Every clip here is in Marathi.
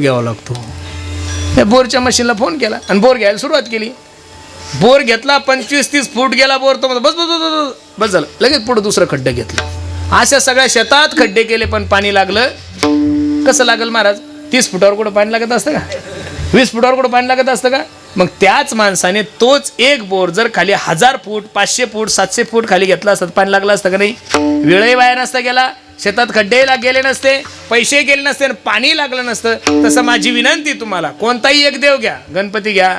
घ्यावा लागतो. त्या बोरच्या मशीनला फोन केला आणि बोर घ्यायला सुरुवात केली. बोर घेतला पंचवीस तीस फूट गेला बोर तो बस बस बस, बस बस. झालं. लगेच पुढे दुसरं खड्डे घेतलं. अशा सगळ्या शेतात खड्डे केले पण पाणी लागलं. कसं लागल महाराज? तीस फुटावर कुठं पाणी लागत असतं का? वीस फुटावर कुठं पाणी लागत असतं का? मग त्याच माणसाने तोच एक बोर जर खाली हजार फूट पाचशे फूट सातशे फूट खाली घेतला असता पाणी लागलं असतं का नाही? वेळही वाया नसता गेला. शेतात खड्डेला गेले नसते पैसे गेले नसते आणि पाणी लागलं नसतं तसं माझी विनंती तुम्हाला कोणताही एक देव घ्या गणपती घ्या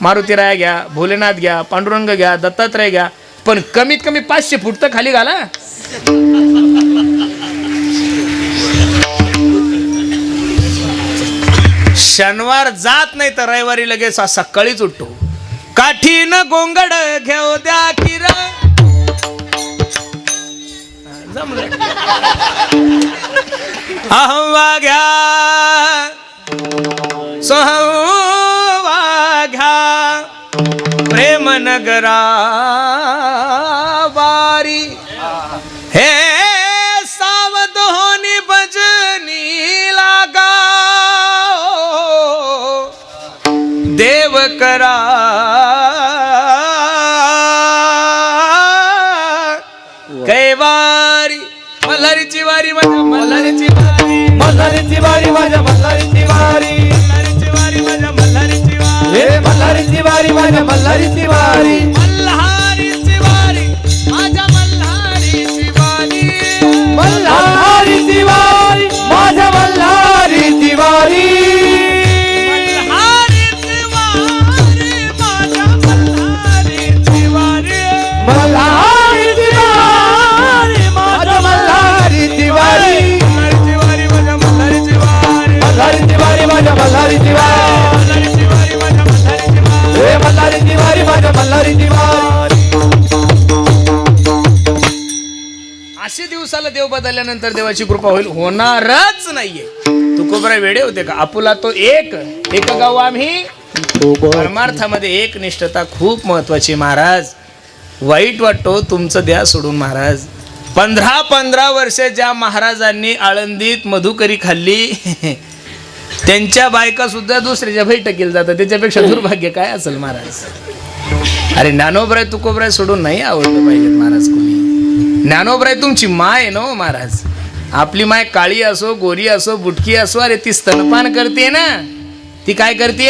मारुतीराया घ्या भोलेनाथ घ्या पांडुरंग घ्या दत्तात्रय घ्या पण कमीत कमी पाचशे फूट तर खाली घाला. शनिवार जात नाही तर रविवारी लगेच सकाळीच उठतो. काठीन गोंगड घेऊ द्या किर. अहवा घ्या सोहवा घ्या प्रेम नगरा वारी. हे सावध होनी भजनी लागा. देव करा. మల్లరించి వారి మజ మల్లరించి వారి మల్లరించి వారి మజ మల్లరించి వారి మల్లరించి వారి మజ మల్లరించి వారి మల్లరించి వారి మజ మల్లరించి వారి दिवसाला देव बदलल्यानंतर देवाची कृपा होईल होणारच नाहीये. तुकोबरा वेडे होते का? आपुला तो एक एक गाव आम्ही. परमार्थामध्ये एक निष्ठता खूप महत्वाची महाराज. वाईट वाटतो तुमचं द्या सोडून महाराज. पंधरा पंधरा वर्ष ज्या महाराजांनी आळंदीत मधुकरी खाल्ली त्यांच्या बायका सुद्धा दुसऱ्याच्या बैठकीला जातात. त्याच्यापेक्षा दुर्भाग्य काय असेल महाराज? अरे नानोबराय तुकोबराय सोडून नाही आवडलं पाहिजे महाराज कोणी. ज्ञानोबराय तुमची माय आहे ना हो महाराज? आपली माय काळी असो गोरी असो बुटकी असो अरे ती स्तनपान करते ना? ती काय करते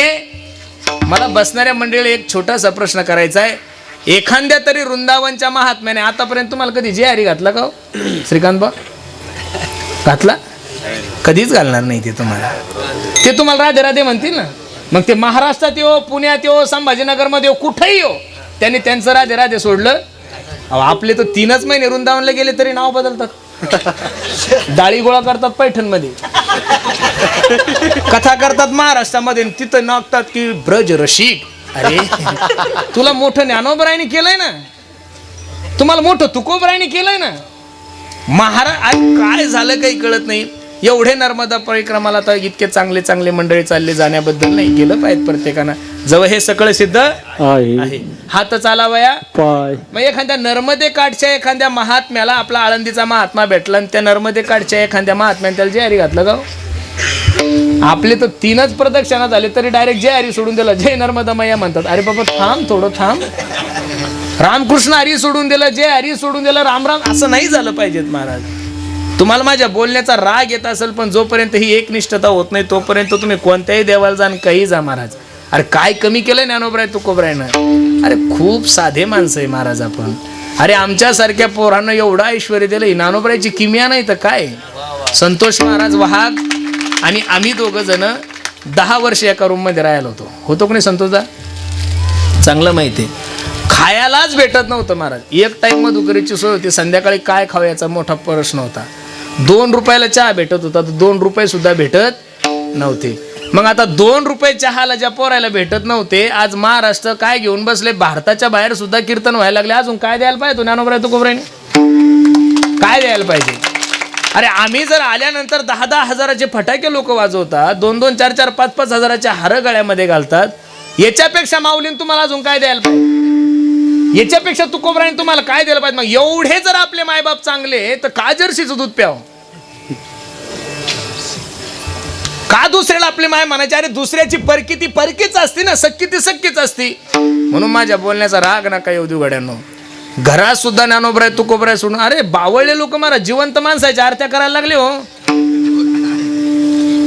मला बसणाऱ्या मंडळीला एक छोटासा प्रश्न करायचा आहे. एखाद्या तरी वृंदावनच्या महात्म्याने आतापर्यंत तुम्हाला कधी जे हरी घातला का हो? श्रीकांत बा? घातला? कधीच घालणार नाही ते तुम्हाला. ते तुम्हाला राधे राधे म्हणतील ना. मग ते महाराष्ट्रात येऊ पुण्यात येऊ संभाजीनगरमध्ये येऊ कुठेही येऊ त्यांनी त्यांचं राधे राधे सोडलं. अहो, आपले तर तीनच महिने वृंदावनला गेले तरी नाव बदलतात. डाळी गोळा करतात पैठणमध्ये. कथा करतात महाराष्ट्रामध्ये आणि तिथं नागतात की ब्रज रशिक अरे. तुला मोठं ज्ञानोबरायने केलंय ना? तुम्हाला मोठं तुकोबरायने केलंय ना? महाराज काय झालं काही कळत नाही. एवढे नर्मदा परिक्रमाला तर इतके चांगले चांगले मंडळी चालले जाण्याबद्दल नाही. गेलं पाहिजे प्रत्येकानं. जवळ हे सगळं सिद्ध आहे. हात चालावया. पाय. मग एखाद्या नर्मदे काठच्या एखाद्या महात्म्याला आपला आळंदीचा महात्मा भेटला आणि त्या नर्मदे काठच्या एखाद्या महात्म्याने त्याला जय हरी घातलं गाव आपले तर तीनच प्रदक्षिणा झाले तरी डायरेक्ट जय हरी सोडून दिला. जय नर्मदा मैया म्हणतात. अरे बाबा थांब थोडं थांब. रामकृष्ण हरी सोडून दिलं जय हरी सोडून दिलं राम राम. असं नाही झालं पाहिजेत महाराज. तुम्हाला माझ्या बोलण्याचा राग येत असेल पण जोपर्यंत ही एकनिष्ठता होत नाही तोपर्यंत तुम्ही कोणत्याही देवाला जाण काही जा महाराज. अरे काय कमी केलंय ज्ञानोबराय तुकोबरायनं? अरे खूप साधे माणसं आहे महाराज आपण. अरे आमच्यासारख्या पोरांना एवढं ऐश्वर दिलं ज्ञानोबरायची किमिया नाही तर काय? संतोष महाराज वाहक आणि आम्ही दोघं जण दहा वर्ष एका रूममध्ये राहायला होतो. होतो कोणी संतोषदा चांगलं माहिती आहे. खायलाच भेटत नव्हतं महाराज. एक टाईम मधुकरीची सोय होती संध्याकाळी काय खाऊ याचा मोठा प्रश्न होता. दोन रुपयाला चहा भेटत होता तर दोन रुपये सुद्धा भेटत नव्हते. मग आता दोन रुपये चहाला ज्या पोरायला भेटत नव्हते आज महाराष्ट्र काय घेऊन बसले? भारताच्या बाहेर सुद्धा कीर्तन व्हायला लागले. अजून काय द्यायला पाहिजे ज्ञानोबराय तुकोबरायने काय द्यायला पाहिजे? अरे आम्ही जर आल्यानंतर दहा दहा हजाराचे फटाके लोक वाजवतात दोन दोन चार चार पाच पाच हजाराच्या हार गळ्यामध्ये घालतात याच्यापेक्षा माऊलीन तुम्हाला अजून काय द्यायला पाहिजे? याच्यापेक्षा तुकोबराने तुम्हाला काय द्यायला पाहिजे? मग एवढे जर आपले मायबाप चांगले तर का जर्सीचं दूध प्याव? का दुसऱ्याला आपली माय म्हणायची अरे दुसऱ्याची परकी ती परकीच असती ना सक्की ती सक्कीच असती. म्हणून माझ्या बोलण्याचा राग ना येऊ देऊ गड्यांनो घरात सुद्धा ज्ञानोबराय तुकोबराय सोडून अरे बावळले लोक मारा जिवंत माणसाच्या आरत्या करायला लागले हो.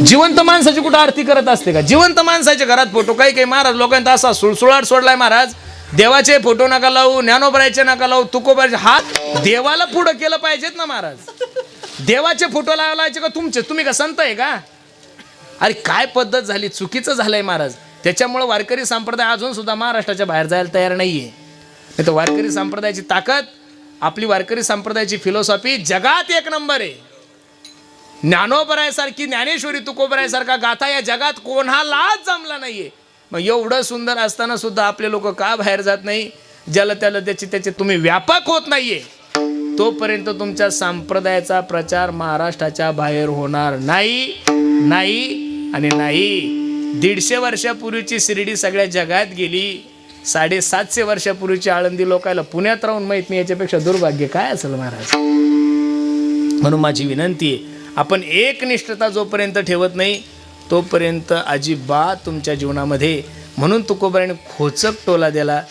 जिवंत माणसाची कुठं आरती करत असते का? जिवंत माणसाच्या घरात फोटो काही काही महाराज लोकांचा असा सुळसुळाट सोडलाय महाराज. देवाचे फोटो नका लावू ज्ञानोबरायचे नका लावू तुकोबरायचे हात देवाला पुढं केलं पाहिजेत ना महाराज. देवाचे फोटो लावायचे का तुमचे? तुम्ही का संत आहे का? अरे काय पद्धत झाली? चुकीचं झालंय महाराज. त्याच्यामुळे वारकरी संप्रदाय अजून सुद्धा महाराष्ट्राच्या बाहेर जायला तयार नाहीये. नाही तर वारकरी संप्रदायाची ताकद आपली वारकरी संप्रदायाची फिलॉसॉफी जगात एक नंबर आहे. ज्ञानोबरायसारखी ज्ञानेश्वरी तुकोबरायसारखा गाथा या जगात कोणालाच जमला नाहीये. मग एवढं सुंदर असताना सुद्धा आपले लोक का बाहेर जात नाही? ज्याला त्याला त्याची त्याचे तुम्ही व्यापक होत नाहीये. तोपर्यंत तुमच्या संप्रदायाचा प्रचार महाराष्ट्राच्या बाहेर होणार नाही. नाही आणि नाही. दीडशे वर्षापूर्वीची शिर्डी सगळ्या जगात गेली. साडेसातशे वर्षापूर्वीची आळंदी लोकायला पुण्यात राहून माहीत नाही याच्यापेक्षा दुर्भाग्य काय असेल महाराज? म्हणून माझी विनंती आहे आपण एकनिष्ठता जोपर्यंत ठेवत नाही तोपर्यंत अजिबात तुमच्या जीवनामध्ये म्हणून तुकोबाराने खोचक टोला दिला.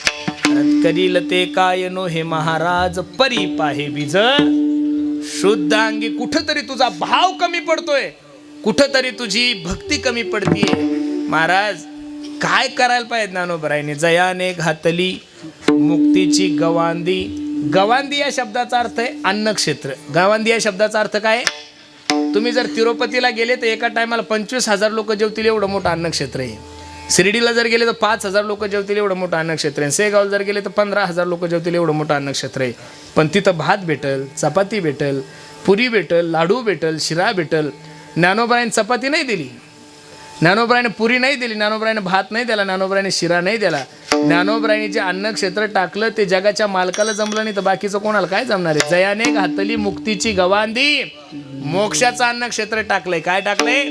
करील ते काय नो हे महाराज परी पाहे बीज शुद्ध अंगी कुठंतरी तुझा भाव कमी पडतोय. कुठंतरी तुझी भक्ती कमी पडतीये. महाराज काय करायला पाहिजे ज्ञानोबरायने? जयाने घातली मुक्तीची गवांदी. गवांदी या शब्दाचा अर्थ आहे अन्नक्षेत्र. गवांदी या शब्दाचा अर्थ काय? आहे? तुम्ही जर तिरुपतीला गेले तर एका टायमाला पंचवीस हजार लोक जेवतील एवढं मोठं अन्नक्षेत्र आहे. शिर्डीला जर गेले तर पाच हजार लोक जेवतील एवढं मोठं अन्नक्षेत्र आहे. सेगावला जर गेले तर पंधरा हजार लोक जेवतील एवढं मोठं अन्नक्षेत्र आहे. पण तिथं भात भेटल चपाती भेटल पुरी भेटल लाडू भेटल शिरा भेटल. ज्ञानोबाईने चपाती नाही दिली. ज्ञानोबरायने पुरी नाही दिली ज्ञानोबरायने भात नाही दिला ज्ञानोबरायने शिरा नाही दिला. ज्ञानोबरायने जे अन्न क्षेत्र टाकलं ते जगाच्या मालकाला जमलं नाही तर बाकीचं कोणाला काय जमणार आहे? जयाने घातली मुक्तीची गवांदी मोक्षाचं अन्न क्षेत्र टाकलंय. काय टाकलंय?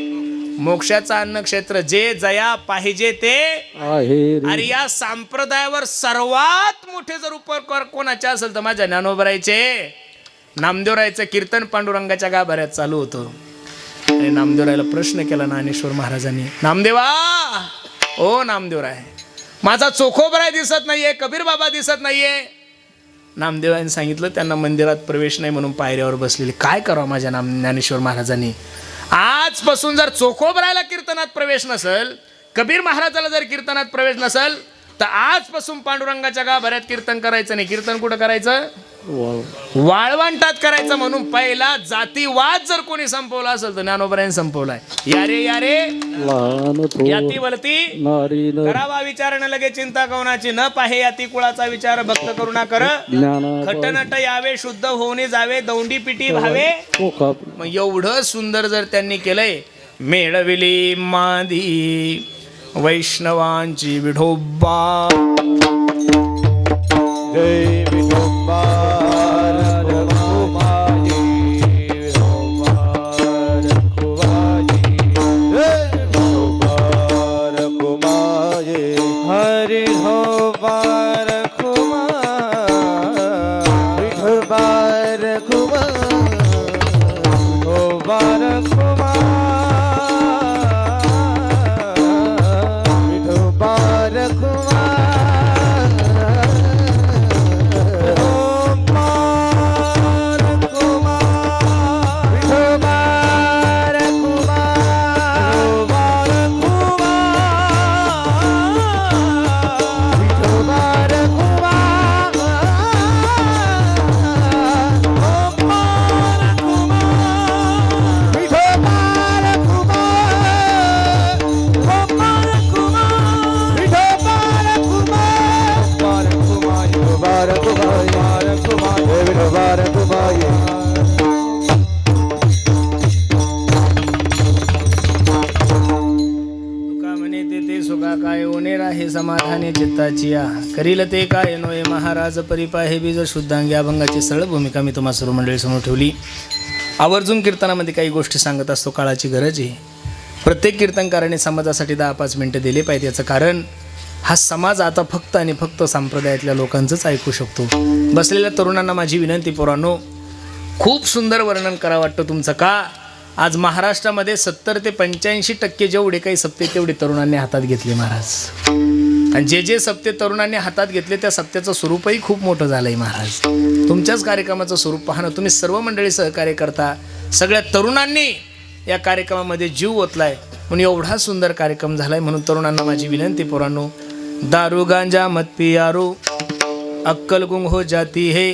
मोक्षाचं अन्न क्षेत्र जे जया पाहिजे ते अरे या संप्रदायावर सर्वात मोठे जर उपकार कोणाचे असेल तर माझ्या ज्ञानोबरायचे नामदेवरायचं कीर्तन पांडुरंगाच्या गाभाऱ्यात चालू होतं. आणि नामदेवरायला प्रश्न केला ज्ञानेश्वर महाराजांनी नामदेवा ओ नामदेवराय माझा चोखोबराय दिसत नाहीये कबीर बाबा दिसत नाहीये. नामदेवाने सांगितलं त्यांना मंदिरात प्रवेश नाही म्हणून पायऱ्यावर बसलेले. काय करावं माझ्या नाम ज्ञानेश्वर महाराजांनी? आजपासून जर चोखोबरायला कीर्तनात प्रवेश नसेल कबीर महाराजाला जर कीर्तनात प्रवेश नसेल तर आजपासून पांडुरंगाच्या गाभाऱ्यात कीर्तन करायचं नाही. कीर्तन कुठं करायचं? वाळवंटात करायचं म्हणून पहिला जातीवाद जर कोणी संपवला असेल तर ज्ञानोबरायने संपवलाय. यारे यारे याती न करावा विचार न लगे चिंता कवनाची. न पाहे याती कुळाचा विचार भक्त करुणा कर. ज्ञाना खटनट यावे शुद्ध होऊने जावे दौंडी पिटी कोका मग एवढं सुंदर जर त्यांनी केलंय मेळविली मादी वैष्णवांची विठोबा जय। समाधाने चित्ताची करील ते काय नोय महाराज परिपा हे बीज शुद्धांगी अभंगाची सरळ भूमिका मी तुम्हा सर्व मंडळी समोर ठेवली आवर्जून कीर्तनामध्ये काही गोष्टी सांगत असतो काळाची गरज आहे प्रत्येक कीर्तनकाराने समाजासाठी दहा पाच मिनटं दिले पाहिजे याचं कारण हा समाज आता फक्त आणि फक्त संप्रदायातल्या लोकांचंच ऐकू शकतो. बसलेल्या तरुणांना माझी विनंती पोरांनो खूप सुंदर वर्णन करा वाटतं तुमचं. का? आज महाराष्ट्रामध्ये सत्तर ते पंच्याऐंशी टक्के जेवढे काही सप्ते तेवढे तरुणांनी हातात घेतले महाराज. आणि जे जे सप्ते तरुणांनी हातात घेतले त्या सप्त्याचं स्वरूपही खूप मोठं झालं आहे महाराज. तुमच्याच कार्यक्रमाचं स्वरूप पाहणं तुम्ही सर्व मंडळी सहकार्य करता. सगळ्या तरुणांनी या कार्यक्रमामध्ये जीव ओतलाय. म्हणून एवढा सुंदर कार्यक्रम झालाय. म्हणून तरुणांना माझी विनंती पोरांनो दारू गांजा मत पियारू। अक्कल गुंग हो जाती है।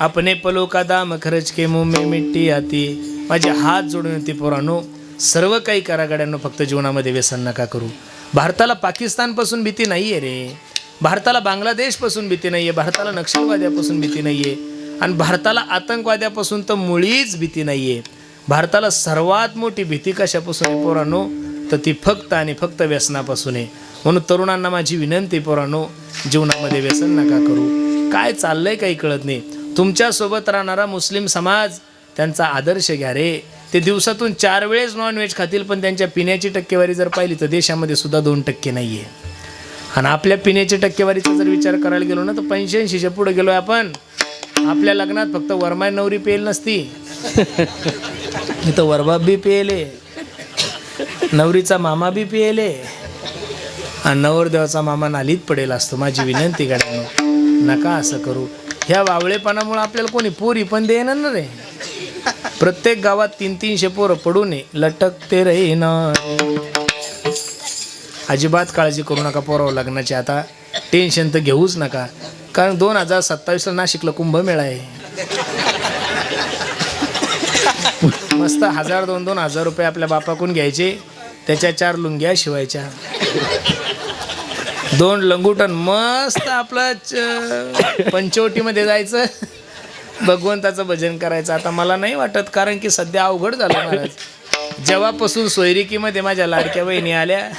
अपने पलो का दाम खर्च के मुंह में मिट्टी आती माझे हात जोडून येते पोरांनो। सर्व काही करागड्यांना फक्त जीवनामध्ये व्यसन नका करू। भारताला पाकिस्तानपासून भीती नाही आहे रे। भारताला बांगलादेशपासून भीती नाही आहे भारताला नक्षलवाद्यापासून भीती नाही आहे आणि भारताला आतंकवाद्यापासून तर मुळीच भीती नाही आहे भारताला सर्वात मोठी भीती कशापासून आहे पोरांनो? तर ती फक्त आणि फक्त व्यसनापासून आहे। म्हणून तरुणांना माझी विनंती पोरांनो जीवनामध्ये व्यसन नका करू. काय चाललंय काही कळत नाही. तुमच्यासोबत राहणारा मुस्लिम समाज त्यांचा आदर्श घ्या रे. ते दिवसातून चार वेळेस नॉनव्हेज खातील पण त्यांच्या पिण्याची टक्केवारी जर पाहिली तर देशामध्ये सुद्धा दोन टक्के नाही आहे आणि आपल्या पिण्याची टक्केवारीचा जर विचार करायला गेलो ना तर पंच्याऐंशीच्या पुढे गेलो आपण. आपल्या लग्नात फक्त वरमाय नवरी पेल नसती. इथं वरबाब बी पेले नवरीचा मामा बी पेले नवरदेवाचा मामा नालीत पडेल असतो माझी विनंती गाड्यानं. नका असं करू. ह्या वावळेपणामुळे आपल्याला कोणी पोरी पण देणार ना रे. प्रत्येक गावात तीन तीनशे पोरं पडू नये. लटकते रे ना अजिबात काळजी करू नका पोरावं लग्नाची. आता टेन्शन तर घेऊच नका. कारण दोन हजार सत्तावीसला नाशिकला कुंभमेळा आहे. मस्त हजार दोन दोन हजार रुपये आपल्या बापाकडून घ्यायचे. त्याच्या चार लुंग्या शिवायच्या. दोन लंगुटन मस्त आपलं च- पंचवटीमध्ये जायचं. भगवंताचं भजन करायचं. आता मला नाही वाटत कारण की सध्या अवघड झालं महाराज. जेव्हापासून सोयरिकीमध्ये माझ्या लाडक्या बहिणी आल्या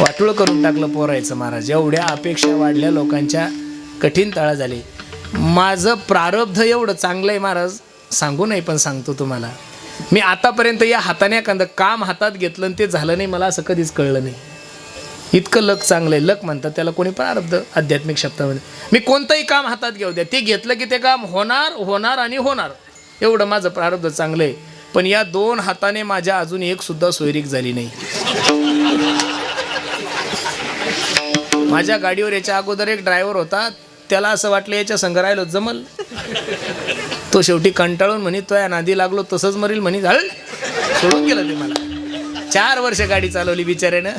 वाटोळं करून टाकलं पोरायचं महाराज. एवढ्या अपेक्षा वाढल्या लोकांच्या. कठीण तळा झाली. माझं प्रारब्ध एवढं चांगलं आहे महाराज. सांगू नाही पण सांगतो तुम्हाला. मी आतापर्यंत या हाताने एखादं काम हातात घेतलं आणि ते झालं नाही मला असं कधीच कळलं नाही. इतकं लक चांगलं आहे लक म्हणतात त्याला कोणी प्रारब्ध आध्यात्मिक शब्दामध्ये. मी कोणतंही काम हातात घेऊ द्या. ते घेतलं की ते काम होणार होणार आणि होणार. एवढं माझं प्रारब्ध चांगलं आहे पण या दोन हाताने माझ्या अजून एक सुद्धा सोयरीक झाली नाही. माझ्या गाडीवर याच्या अगोदर एक ड्रायव्हर होता. त्याला असं वाटलं याच्या संग राहिलो जमल. तो शेवटी कंटाळून म्हणे तो या नादी लागलो तसंच मरील म्हणे झाल. सोडून गेलं ते मला. चार वर्ष गाडी चालवली बिचाऱ्यानं.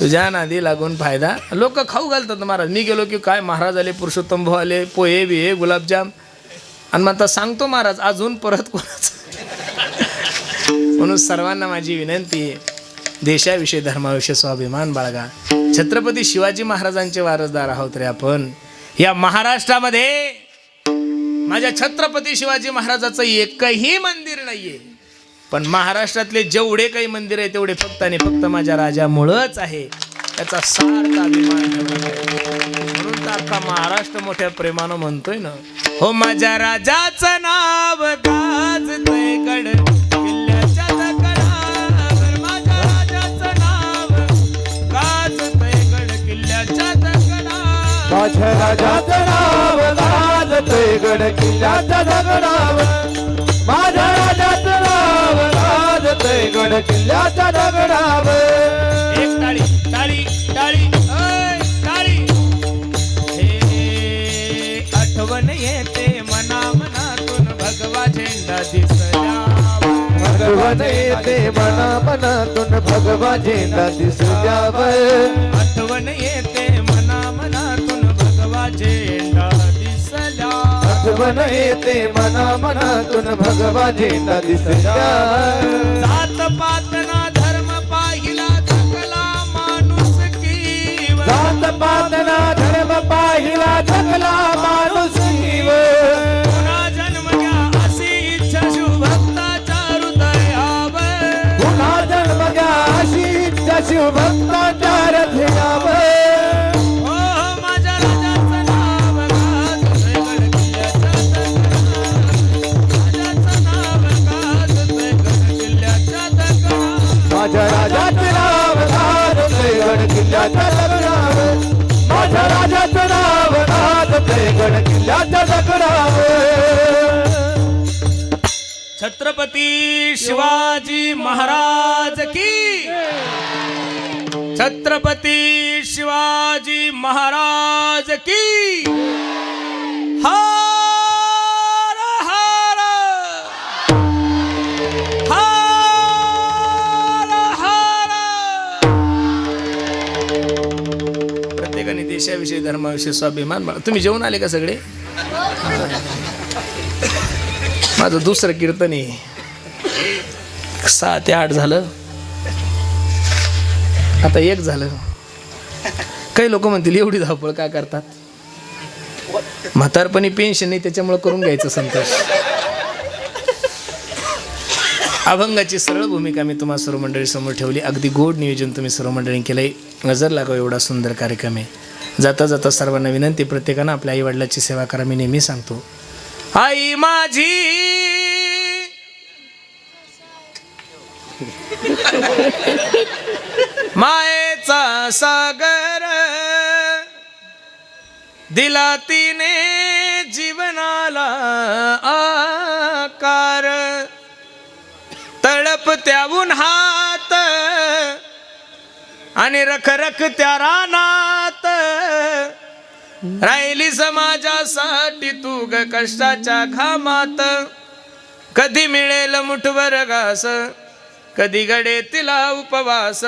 तुझ्या नादी लागून फायदा? लोक खाऊ घालतात महाराज. मी गेलो की काय महाराज आले पुरुषोत्तम भाऊ आले पोहे बिहे गुलाबजाम. आणि मग आता सांगतो महाराज अजून परत कोणाचं? म्हणून सर्वांना माझी विनंती आहे देशाविषयी धर्माविषयी स्वाभिमान बाळगा. छत्रपती शिवाजी महाराजांचे वारसदार आहोत रे आपण. या महाराष्ट्रामध्ये माझ्या छत्रपती शिवाजी महाराजाचं एकही मंदिर नाहीये. पण महाराष्ट्रातले जेवढे काही मंदिर आहे तेवढे फक्त आणि फक्त माझ्या राजामुळंच आहे. त्याचा सार्थ अभिमान म्हणून तर आता महाराष्ट्र मोठ्या प्रेमानं म्हणतोय ना हो माझ्या राजाचं नाव गाजतंय गड माझ्या राजाचं नाव गड किल्ल्याच्या दगडावर. माझ्या राजाचं गाजते गड किल्ल्याच्या दगडावर. माझ्या राजाचं गड किल्ल्याच्या दगडावर. एक टाळी टाळी टाळी. ओय, टाळी. हे आठवण येते मना मनातून भगवा झेंडा भगवान येते मना मनातून भगवा झेंडा दिसल्यावर. आठवण येते मना मनातून भगवा झेंडा आठवण येते मना मनातून भगवा झेंडा दिसल्यावर जात पातना धर्म पाहिला थकला माणूस कीव जात पातना धर्म पाहिला जगला माणूस पुन्हा जन्म घ्या अशी इच्छा शिवभक्ताच्या हृदयावर. पुन्हा जन्म घ्या अशी इच्छा शिवभक्ताच्या गाजते किल्ल्याच्या दगडावर छत्रपती शिवाजी महाराज की? छत्रपती शिवाजी महाराज की? हा! देशाविषयी धर्माविषयी स्वाभिमान तुम्ही जेवण आले का सगळे? माझं दुसरं कीर्तन आहे. सहा ते आठ झालं. आता एक झालं. काही लोक म्हणतील एवढी धावपळ का करतात? म्हातारपणी पेन्शन नाही त्याच्यामुळे करून घ्यायचं संतोष. अभंगाची सरळ भूमिका मी तुम्हाला सर्व मंडळी समोर ठेवली. अगदी गोड नियोजन तुम्ही सर्व मंडळी केलंय. नजर लागावं एवढा सुंदर कार्यक्रम आहे. जाता जाता सर्वांना विनंती प्रत्येकानं आपल्या आईवडिलाची सेवा करा मी नेहमी सांगतो. आई माझी! मायेचा सागर दिला तिने जीवनाला आकार. तळप त्याहून हात आणि रखरख त्या राना राहिली समाजासाठी तू ग कष्टाच्या घामात. कधी मिळेल मुठभर घास कधी गडे तिला उपवास.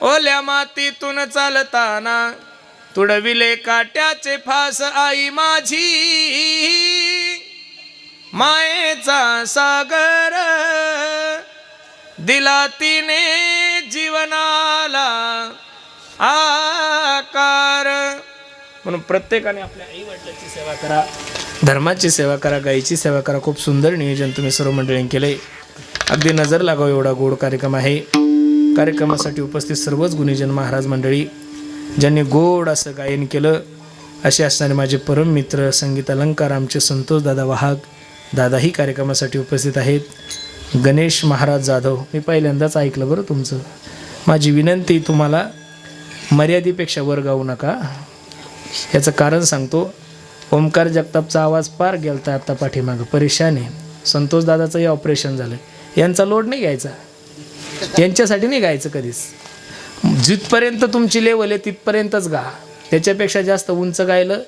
ओल्या मातीतून चालताना तुडविले काट्याचे फास आई माझी. मायेचा सागर दिला तिने जीवनाला. आ म्हणून प्रत्येकाने आपल्या आई सेवा करा धर्माची सेवा करा गायीची सेवा करा. खूप सुंदर नियोजन तुम्ही सर्व मंडळींनी केलंय. अगदी नजर लागावं एवढा गोड कार्यक्रम आहे. कार्यक्रमासाठी उपस्थित सर्वच गुणीजन महाराज मंडळी ज्यांनी गोड असं गायन केलं असे असणारे माझे परम मित्र संगीत अलंकार आमचे संतोष दादा वाहक दादाही कार्यक्रमासाठी उपस्थित आहेत. गणेश महाराज जाधव मी पहिल्यांदाच ऐकलं बरं तुमचं. माझी विनंती तुम्हाला मर्यादेपेक्षा वर गाऊ नका. याचं कारण सांगतो. ओमकार जगतापचा आवाज पार गेलता आता पाठीमागं. परेशान. आहे संतोष दादाचंही ऑपरेशन झालं यांचा लोड नाही घ्यायचा. यांच्यासाठी नाही गायचं कधीच. जिथपर्यंत तुमची लेवल आहे तिथपर्यंतच गा त्याच्यापेक्षा जास्त उंच गायलं